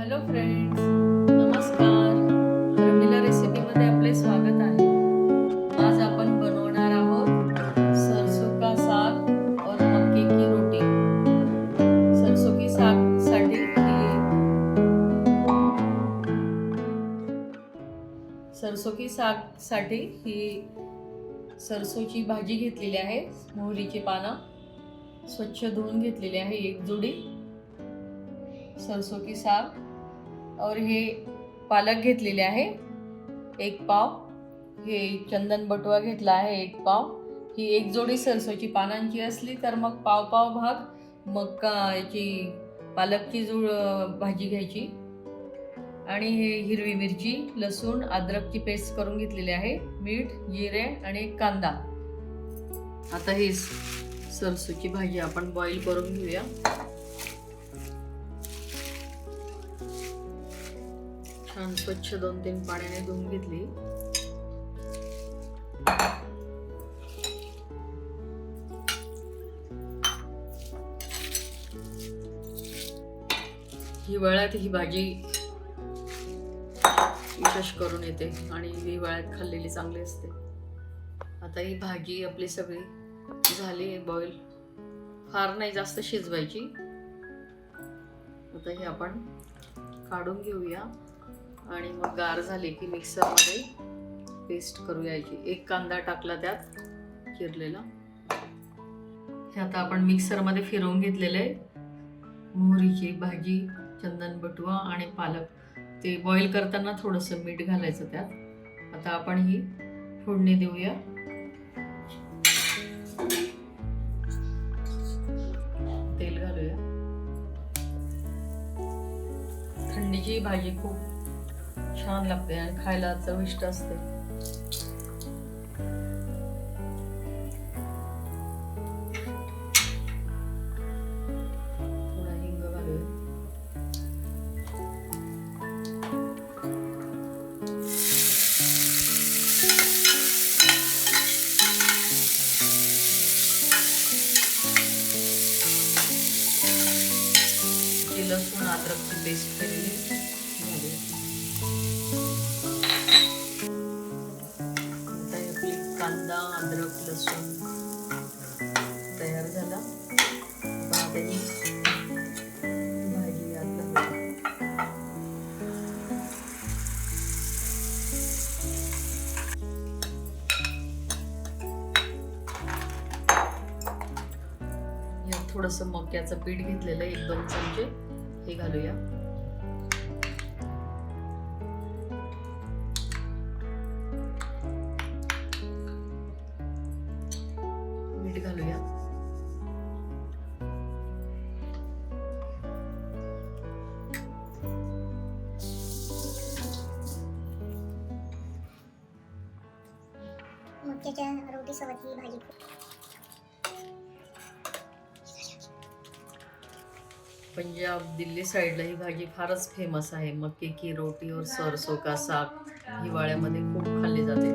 Hello friends नमस्कार. रमिला रेसिपीमध्ये आपले स्वागत आहे. आज आपण बनवणार आहोत सरसों का साग और मक्के की रोटी. सरसों की सागसाठी ही सरसों की सागसाठी ही सरसोची भाजी घेतलेली आहे. मोहरीची पानं स्वच्छ धुवून घेतलेली आहे एक जोडी. सरसों की साग. और हे पालक घेतलेले आहे. एक पाव. हे चंदन बटवा घेतला आहे एक पाव. ही एक जोडी सरसोची पानांची असली तर मग पाव पाव भाग. मग का याची पालकची जुळ भाजी घ्यायची. आणि हे हिरवी मिरची लसूण अद्रकची पेस्ट करून घेतलेली आहे. मीठ जिरे आणि कांदा. आता ही सरसोची भाजी आपण बॉईल करून घेऊया. छान स्वच्छ दोन तीन पाण्याने धुवून घेतली. हिवाळ्यात ही भाजी विशेष करून येते आणि हिवाळ्यात खाल्लेली चांगली असते. आता ही भाजी आपली सगळी झाली बॉईल फार नाही जास्त शिजवायची. आता हे आपण काढून घेऊया. आणि मग गार झाले की मिक्सरमध्ये पेस्ट करूया यायची. एक कांदा टाकला त्यात चिरलेला. हे आता आपण मिक्सरमध्ये फिरवून घेतलेलं आहे. मोहरीची भाजी चंदन बटुआ आणि पालक. ते बॉईल करताना थोडंसं मीठ घालायचं त्यात. आता आपण ही फोडणी देऊया. तेल घालूया. थंडीची भाजी खूप छान लागते आणि खायला चविष्ट असते. लसूण अद्रकची पेस्ट केलेली थोडस मक्याचं पीठ घेतलेलं आहे एक दोन चमचे. हे घालूया. मीठ घालूया. मक्याच्या रोटीसोबत ही भाजी. पंजाब दिल्ली साईडला ही भाजी फारच फेमस आहे. मक्के की रोटी और सरसो का साग हिवाळ्यामध्ये खूप खाल्ली जाते.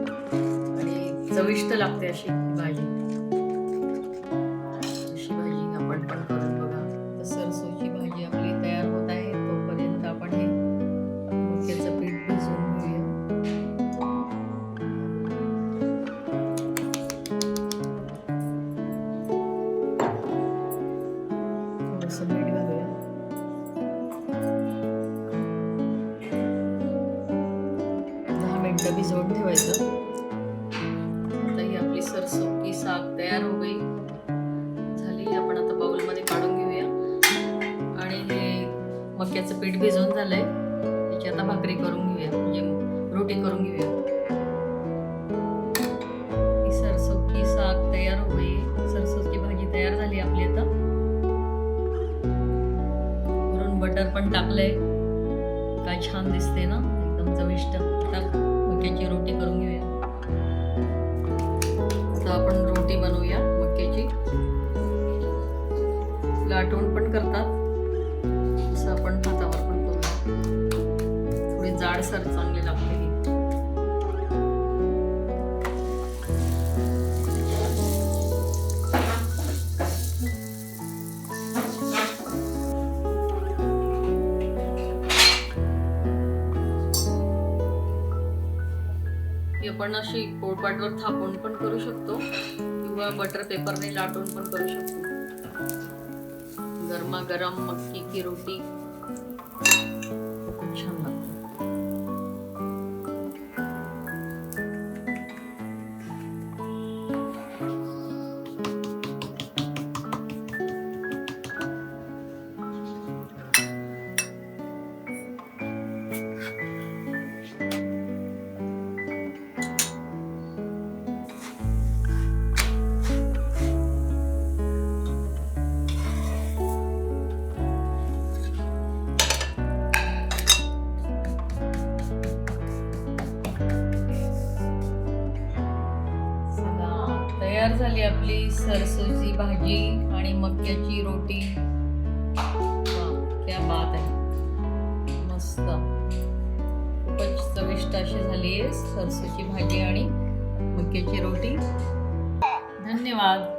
आणि चविष्ट लागते अशी ही भाजी. अशी भाजी आपण पण करून मिनटं भिजवून ठेवायचं. आता ही आपली सरसोकी साग तयार हो गई. झाली आपण आता बाउलमध्ये काढून घेऊया. आणि हे मक्याचं पीठ भिजवून झालंय. त्याची आता भाकरी करून घेऊया. म्हणजे रोटी करून घेऊया. ही सरसोकी साग तयार हो गई. सरसोची भाजी तयार झाली आपली आता. वरून बटर पण टाकलंय. काय छान दिसते ना? एकदम चविष्ट. आता मक्याची रोटी करून घेऊया. आता आपण रोटी बनवूया मक्याची. लाटून पण करतात. असं आपण हातावर पण करूया. थोडी जाडसर चांगली लागते. ती आपण अशी पोळपाटवर थापून पण करू शकतो. किंवा बटर पेपरने लाटून पण करू शकतो. गरमागरम मक्की की रोटी. छान लागते. तयार झाली आपली सरसोची भाजी आणि मक्याची रोटी. क्या बात आहे. मस्त. खूपच चविष्ट अशी झाली आहे सरसोची भाजी आणि मक्याची रोटी. धन्यवाद.